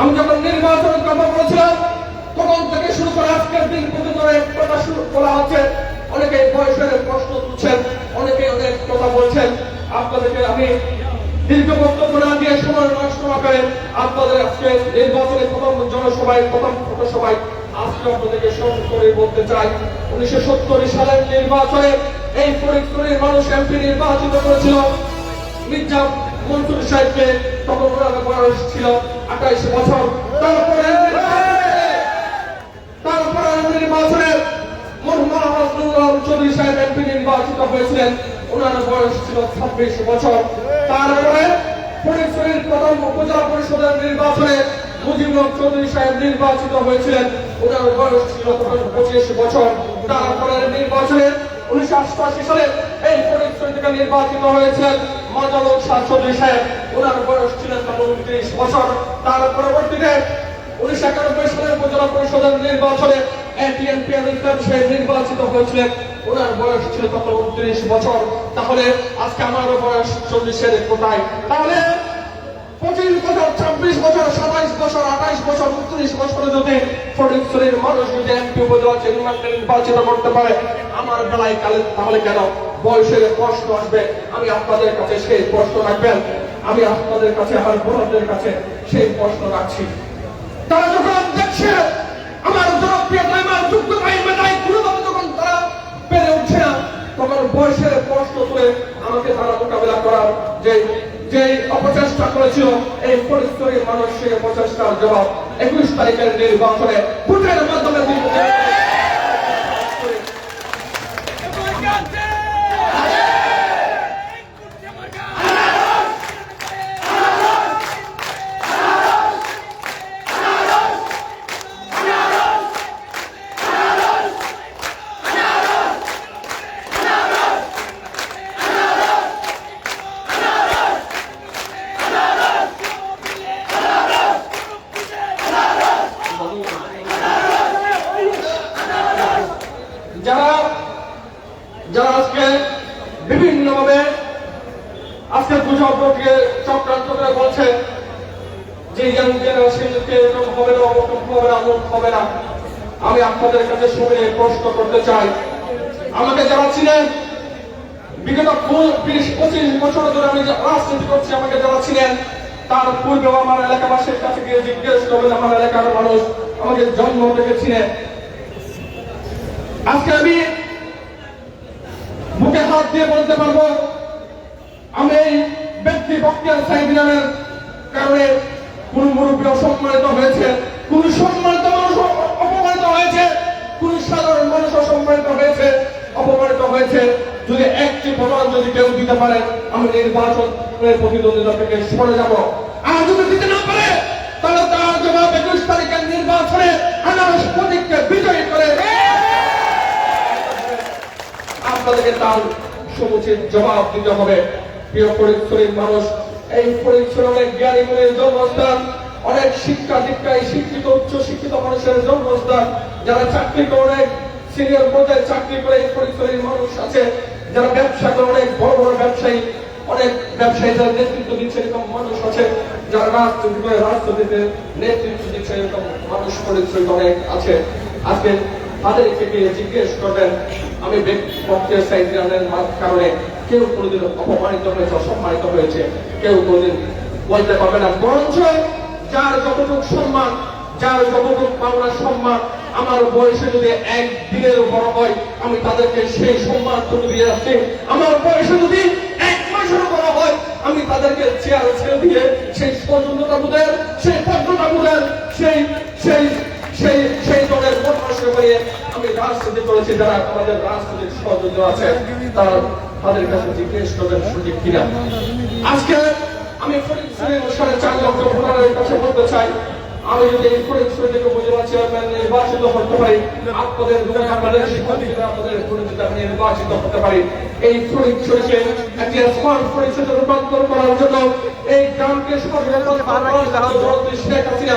আমি যখন নির্বাচনের কথা বলেছিলাম, তখন থেকে শুরু করে আজকের দিন পর্যন্ত অনেক কথা শুরু করা হচ্ছে। অনেকে বয়সের প্রশ্ন তুলছেন, অনেকে অনেক কথা বলছেন। আপনাদেরকে আমি দীর্ঘ বক্তব্য না দিয়ে সময় নষ্ট না করে আপনাদের আজকে নির্বাচনের প্রথম জনসভায়, প্রথম সভায় আজকে আপনাদেরকে স্মরণ করে বলতে চাই। উনিশশো সত্তর সালের নির্বাচনে এই ফরিদপুরের মানুষ এমপি নির্বাচিত করেছিল। মির্জা মনসুর সাহেবকে তখন বয়স ছিল আঠাইশ বছর। তারপরে তারপরে নির্বাচনে মোহাম্মদ আব্দুল্লাহ চৌধুরী সাহেব এমপি নির্বাচিত হয়েছিলেন। ওনার বয়স ছিল ছাব্বিশ বছর। তারপরে ফরিদপুরের প্রথম উপজেলা পরিষদের নির্বাচনে মুজিবুর চৌধুরী সাহেব নির্বাচিত হয়েছিলেন। ওনার বয়স ছিল তখন পঁচিশ বছর। তারপরে নির্বাচনে উনিশশো অষ্টআশি সালে এই ফরিদপুর থেকে নির্বাচিত হয়েছিলেন। শাহ চৌধুরী সাহেব, ওনার বয়স ছিল তখন উনত্রিশ বছর। তার পরবর্তীতে উনিশশো একানব্বই সালের উপজেলা পরিষদের নির্বাচনে নির্বাচিত হয়েছিলেন। ওনার বয়স ছিল তখন উনত্রিশ বছর। তাহলে আজকে আমারও বয়স চল্লিশের কোথায় তাহলে পঁচিশ বছর, ছাব্বিশ বছর আঠাইশ উনত্রিশ বছরে যদি ফটিকছড়ির মানুষ যদি এমপি উপজেলা চেয়ারম্যান নির্বাচিত করতে পারে, আমার বেলায় কালে তাহলে কেন? বয়সের প্রশ্ন আসবে। আমি আপনাদের কাছে সেই প্রশ্ন রাখবেন। আমি আপনাদের কাছে, আমার বড়দের কাছে সেই প্রশ্ন রাখছি। তারা যখন দেখছে, আমার জনপ্রিয় আমার মেধায় কোনোভাবে যখন তারা পেরে উঠছে না, তখন বয়সের প্রশ্ন তুলে আমাকে তারা মোকাবেলা করার যে যে অপচেষ্টা করেছিল, এই পরিস্থিতির মানুষ সেই অপচেষ্টার জবাব একুশ তারিখের নির্বাচনে বিভিন্ন ভাবে আজকে গুজবকে চক্রান্ত করে বলছে যে ইয়াং জেনারেশনকে এরকম হবে না অমুক হবে না অমুক হবে না। আমি আপনাদের কাছে শুনে প্রশ্ন করতে চাই। আমাকে যারা ছিলেন বিগত বিশ, পঁচিশ বছর ধরে আমি যে রাজনীতি করছি, আমাকে যারা ছিলেন তার পূর্বে আমার এলাকাবাসীর কাছে গিয়ে জিজ্ঞেস করবেন, আমার এলাকার মানুষ আমাকে জন্ম থেকে আজকে আমি হাত দিয়ে বলতে পারব, আমি ব্যক্তি বক্তিয়ার সাহেবের কারণে কোন মুরব্বী অসম্মানিত হয়েছে, কোন সম্মানিত মানুষ অপমানিত হয়েছে, কোন সাধারণ মানুষ অসম্মানিত হয়েছে, অপমানিত হয়েছে। যদি একটি প্রমাণ যদি কেউ দিতে পারে, আমি নির্বাচনের প্রতিদ্বন্দ্বিতা থেকে সরে যাব। আর যদি দিতে না পারে, তাহলে তার জবাব একুশ তারিখের নির্বাচনে আনারস প্রতীককে বিজয়ী করে। আপনাদেরকে তার সমুচিত জবাব দিতে হবে। প্রিয় পরিচ্ছরের মানুষ, এই অনেক জ্ঞানী গুণের জন্মস্থান, অনেক শিক্ষা দীক্ষায় শিক্ষিত উচ্চ শিক্ষিত মানুষের জন্মস্থান। যারা চাকরি করে সিনিয়র পর্যায়ে চাকরি করে এই পরিচ্ছরের মানুষ আছে। যারা ব্যবসা করে অনেক বড় বড় ব্যবসায়ী, অনেক ব্যবসায়ী যারা নেতৃত্ব দিচ্ছে এরকম মানুষ আছে। যারা রাজনীতি করে নেতৃত্ব দিচ্ছে এরকম মানুষ পরিচয় অনেক আছে। আজকে তাদেরকে গিয়ে জিজ্ঞেস করবেন, আমি ব্যক্তিপক্ষের সাইডের কারণে কেউ কোনোদিন অপমানিত হয়েছে, অসম্মানিত হয়েছে, কেউ কোনোদিন বলতে পারবে না। বরঞ্চ যার যতটুকু সম্মান, যার যতটুকু পাওনা সম্মান, আমার বয়সে যদি এক দিনের বড় হয়, আমি তাদেরকে সেই সম্মান তুলে দিয়ে আসছি। আমার বয়সে যদি এক মাসের বড় হয়, আমি তাদেরকে চেয়ার ছেড়ে দিয়ে সেই সৌজন্যতা বুধের, সেই ভদ্রতা বুধের সেই সেই সেই সেই দলের পরামর্শ করে, আমি রাজনীতি করেছি, যারা আমাদের রাজনৈতিক সহযোগী আছে তারা তাদের কাছে জিজ্ঞেস করবেন সঠিক কিনা। আজকে আমি ফরিদপুরের সাড়ে চার লক্ষ ভোটারের কাছে বলতে চাই। আমি যদি এই ফরিদপুর থেকে উপজেলা চেয়ারম্যান নির্বাচিত হতে পারি, আপনাদের দুজন আপনাদের শিক্ষার্থীরা আপনাদের পরিচিত আমি নির্বাচিত হতে পারি। এই ফরিদপুরকে একটি স্মার্ট পরিচিতে রূপান্তর করার জন্য এই গ্রামকে সচেতন শেখ হাসিনা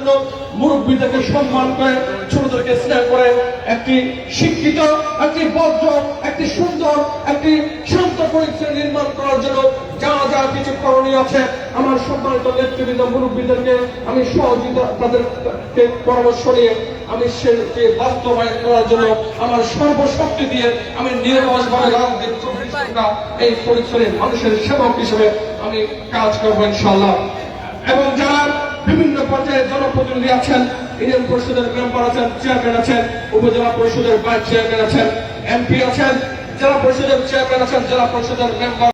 জন্য মুরব্বীদেরকে সম্মান করে, ছোটদেরকে স্নেহ করে একটি শিক্ষিত, একটি বদ্ধ একটি সুন্দর, একটি শান্ত পরিচয় নির্মাণ করার জন্য যা যা কিছু করণীয় আছে, আমার সম্মানিত নেতৃবৃন্দ, মুরব্বীদেরকে আমি সহযোগিতা তাদেরকে পরামর্শ নিয়ে আমি সেটি বাস্তবায়ন করার জন্য আমার সর্বশক্তি দিয়ে আমি নিরবসভাবে রাজনীতি চব্বিশ এই পরিচয়ের মানুষের সেবক হিসেবে আমি কাজ করব ইনশাল্লাহ এবং বিভিন্ন পর্যায়ে জনপ্রতিনিধি আছেন, ইউনিয়ন পরিষদের মেম্বার আছেন, চেয়ারম্যান আছেন, উপজেলা পরিষদের ভাইস চেয়ারম্যান আছেন, এমপি আছেন, জেলা পরিষদের চেয়ারম্যান আছেন, জেলা পরিষদের মেম্বার